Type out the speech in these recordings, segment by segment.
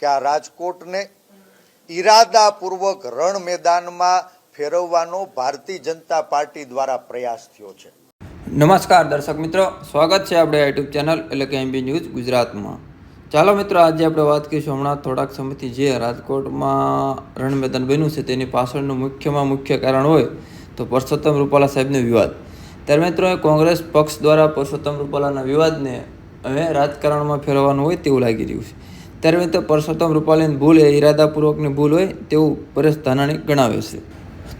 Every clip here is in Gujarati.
કે આ રાજકોટને ઈરાદાપૂર્વક રણ મેદાનમાં ફેરવવાનો ભારતીય જનતા પાર્ટી દ્વારા પ્રયાસ થયો છે. નમસ્કાર દર્શક મિત્રો, સ્વાગત છે આપણે યુટ્યુબ ચેનલ એટલે કે એમબી ન્યૂઝ ગુજરાતમાં. ચાલો મિત્રો, આજે આપણે વાત કરીશું હમણાં થોડાક સમયથી જે રાજકોટમાં રણ મેદાન બન્યું છે તેની પાછળનું મુખ્યમાં મુખ્ય કારણ હોય તો પરસોત્તમ રૂપાલા સાહેબનો વિવાદ. ત્યારે મિત્રો, કોંગ્રેસ પક્ષ દ્વારા પરસોત્તમ રૂપાલાના વિવાદને હવે રાજકારણમાં ફેરવવાનું હોય તેવું લાગી રહ્યું છે. ત્યારે મિત્રો પરસોત્તમ રૂપાલાની ભૂલ એ ઈરાદાપૂર્વકની ભૂલ હોય તેવું પરેશ ધાનાણી ગણાવે છે.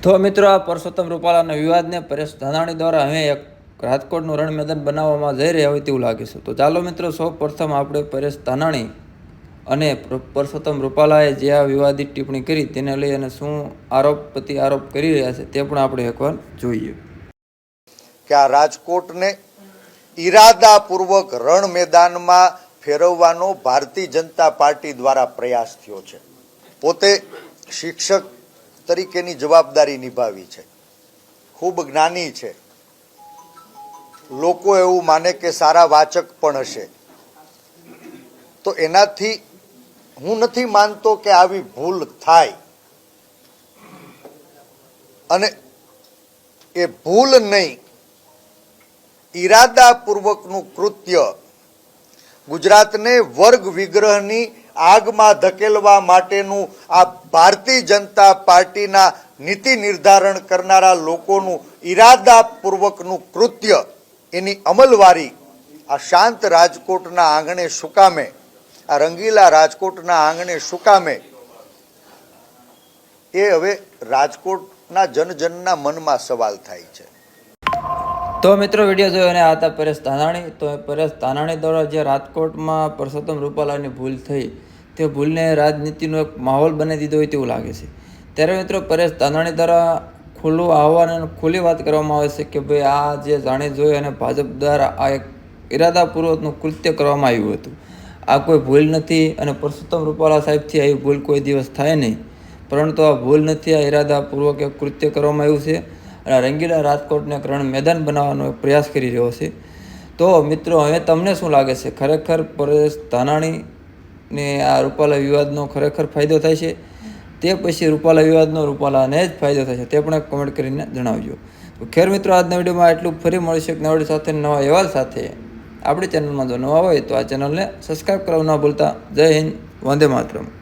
તો મિત્રો આ પરસોત્તમ રૂપાલાના વિવાદને પરેશ ધાનાણી દ્વારા હવે એક રાજકોટનું રણ મેદાન બનાવવામાં જઈ રહ્યા હોય તેવું લાગે છે. તો ચાલો મિત્રો સૌ પ્રથમ આપણે પરેશ ધાનાણી અને પર- પરસોત્તમ રૂપાલાએ જે આ વિવાદિત ટિપ્પણી કરી તેને લઈ અને શું આરોપ પ્રતિ આરોપ કરી રહ્યા છે તે પણ આપણે એકવાર જોઈએ. કે આ રાજકોટને ઈરાદાપૂર્વક રણ મેદાનમાં ફેરવવાનો ભારતીય જનતા પાર્ટી દ્વારા પ્રયાસ થયો છે. પોતે શિક્ષક તરીકેની જવાબદારી નિભાવી છે. ખૂબ જ્ઞાની છે. લોકો એવું માને કે સારા વાચક પણ હશે. તો એનાથી હું નથી માનતો કે આવી ભૂલ થાય. અને એ ભૂલ નહીં, ઈરાદાપૂર્વકનું કૃત્ય ગુજરાતને વર્ગ વિગ્રહની આગમાં ધકેલવા માટેનું આ ભારતીય જનતા પાર્ટીના નીતિ નિર્ધારણ કરનારા લોકોનું ઈરાદાપૂર્વકનું કૃત્ય, એની અમલવારી આ શાંત રાજકોટના આંગણે સુકામે, આ રંગીલા રાજકોટના આંગણે સુકામે, એ હવે રાજકોટના જનજનના મનમાં સવાલ થાય છે. તો મિત્રો વીડિયો જોયો અને આ હતા પરેશ ધાનાણી. તો પરેશ ધાનાણી દ્વારા જે રાજકોટમાં પરસોત્તમ રૂપાલાની ભૂલ થઈ, તે ભૂલને રાજનીતિનો એક માહોલ બનાવી દીધો હોય તેવું લાગે છે. ત્યારે મિત્રો પરેશ ધાનાણી દ્વારા ખુલ્લું આહવાન અને ખુલ્લી વાત કરવામાં આવે છે કે ભાઈ આ જે જાણી જોઈ અને ભાજપ દ્વારા આ એક ઈરાદાપૂર્વકનું કૃત્ય કરવામાં આવ્યું હતું. આ કોઈ ભૂલ નથી અને પરસોત્તમ રૂપાલા સાહેબથી આવી ભૂલ કોઈ દિવસ થાય નહીં. પરંતુ આ ભૂલ નથી, આ ઈરાદાપૂર્વક એક કૃત્ય કરવામાં આવ્યું છે. અને રંગીલા રાજકોટને કરણ મેદાન બનાવવાનો પ્રયાસ કરી રહ્યો છે. તો મિત્રો, હવે તમને શું લાગે છે? ખરેખર પરેશ ધાનાણીને આ રૂપાલા વિવાદનો ખરેખર ફાયદો થાય છે? તે પછી રૂપાલા વિવાદનો રૂપાલાને જ ફાયદો થાય છે, તે પણ કમેન્ટ કરીને જણાવજો. ખેર મિત્રો, આજના વિડીયોમાં એટલું ફરી મળશે એક નવા video સાથે, નવા અહેવાલ સાથે. આપણી ચેનલમાં જો નવા હોય તો આ ચેનલને સબસ્ક્રાઈબ કરવા ન ભૂલતા. જય હિન્દ, વંદે માતરમ.